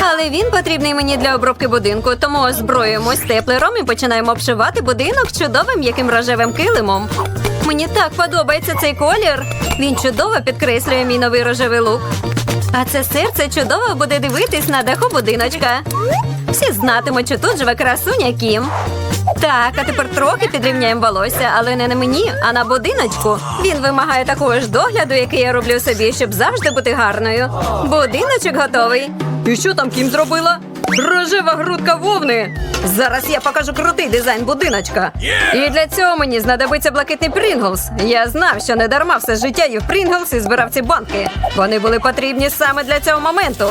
Але він потрібний мені для обробки будинку, тому озброїмось степлером і починаємо обшивати будинок чудовим яким рожевим килимом. Мені так подобається цей колір. Він чудово підкреслює мій новий рожевий лук. А це серце чудово буде дивитись на даху будиночка. Всі знатимуть, що тут живе красуня Кім. Так, а тепер трохи підрівняємо волосся, але не на мені, а на будиночку. Він вимагає такого ж догляду, який я роблю собі, щоб завжди бути гарною. Будиночок готовий. І що там Кім зробила? Рожева грудка вовни. Зараз я покажу крутий дизайн будиночка. І для цього мені знадобиться блакитний Прінглс. Я знав, що не дарма все життя їв Прінглс і збирав ці банки. Вони були потрібні саме для цього моменту.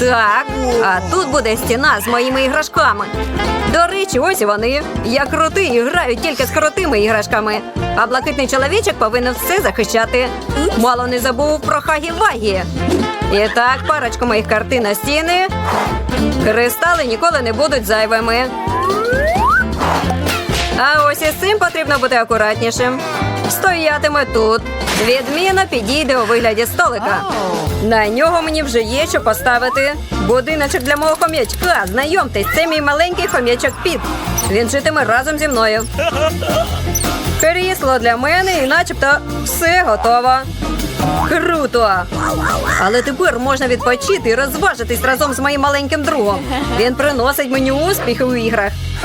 Так, а тут буде стіна з моїми іграшками. До речі, ось вони. Я крутий і граю тільки з крутими іграшками. А блакитний чоловічок повинен все захищати. Мало не забув про хагі-вагі. І так, парочку моїх картин на стіни. Кристали ніколи не будуть зайвими. А ось із цим потрібно бути акуратнішим. Стоятиме тут. Відміна підійде у вигляді столика. На нього мені вже є що поставити. Будиночок для мого хом'ячка. Знайомтесь, це мій маленький хом'ячок Піт. Він житиме разом зі мною. Крісло для мене і начебто все готово. Круто! Але тепер можна відпочити і розважитись разом з моїм маленьким другом. Він приносить мені успіхи у іграх.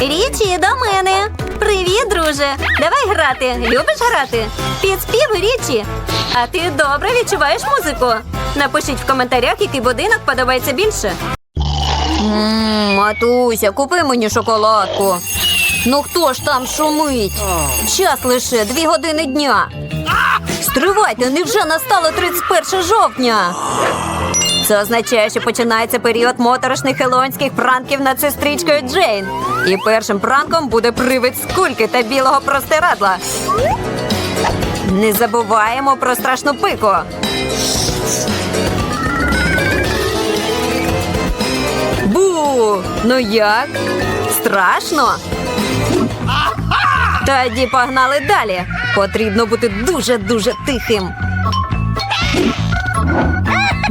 Річі, до мене. Привіт, друже. Давай грати. Любиш грати? Під спів Річі. А ти добре відчуваєш музику? Напишіть в коментарях, який будинок подобається більше. Ммм, Матуся, купи мені шоколадку. Ну хто ж там шумить? Час лише дві години дня. Стривайте, невже настало 31 жовтня? Це означає, що починається період моторошних хеллоуінських пранків над сестричкою Джейн. І першим пранком буде привид з кульки та білого простирадла. Не забуваємо про страшну пику. Бу! Ну як? Страшно? Тоді погнали далі. Потрібно бути дуже-дуже тихим.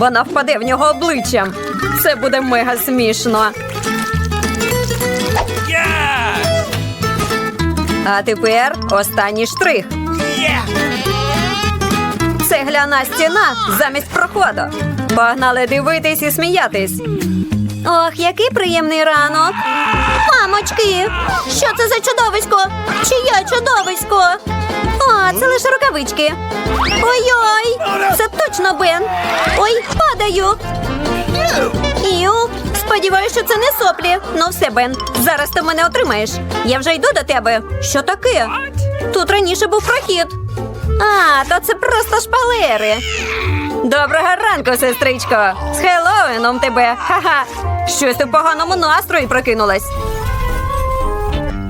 Вона впаде в нього обличчям. Це буде мега смішно. Yes! А тепер останній штрих. Yeah! Цегляна стіна замість проходу. Погнали дивитись і сміятись. Ох, який приємний ранок. Мамочки, що це за чудовисько? Чиє чудовисько? О, це лише рукавички. Ой-ой, це точно Бен. Ой, падаю. Іу, сподіваюся, що це не соплі. Ну все, Бен, зараз ти мене отримаєш. Я вже йду до тебе. Що таке? Тут раніше був прохід. А, то це просто шпалери. Доброго ранку, сестричко. З Хеллоуіном тебе. Ха-ха. Щось в поганому настрої прокинулась.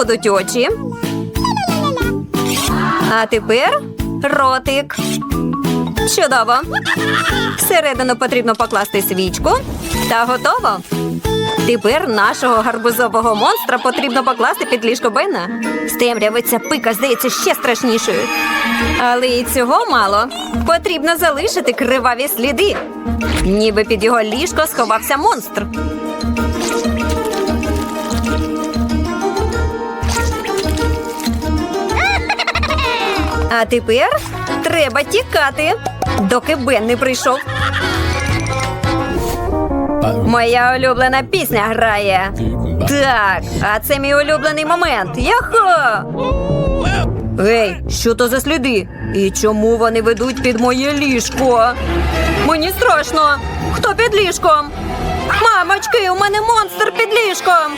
Будуть очі. А тепер ротик. Чудово. Всередину потрібно покласти свічку. Та готово. Тепер нашого гарбузового монстра потрібно покласти під ліжко Бена. З темряви ця пика здається ще страшнішою. Але і цього мало. Потрібно залишити криваві сліди. Ніби під його ліжко сховався монстр. А тепер треба тікати, доки Бен не прийшов. Моя улюблена пісня грає. Так, а це мій улюблений момент. Яхо! Ей, що то за сліди? І чому вони ведуть під моє ліжко? Мені страшно. Хто під ліжком? Мамочки, у мене монстр під ліжком.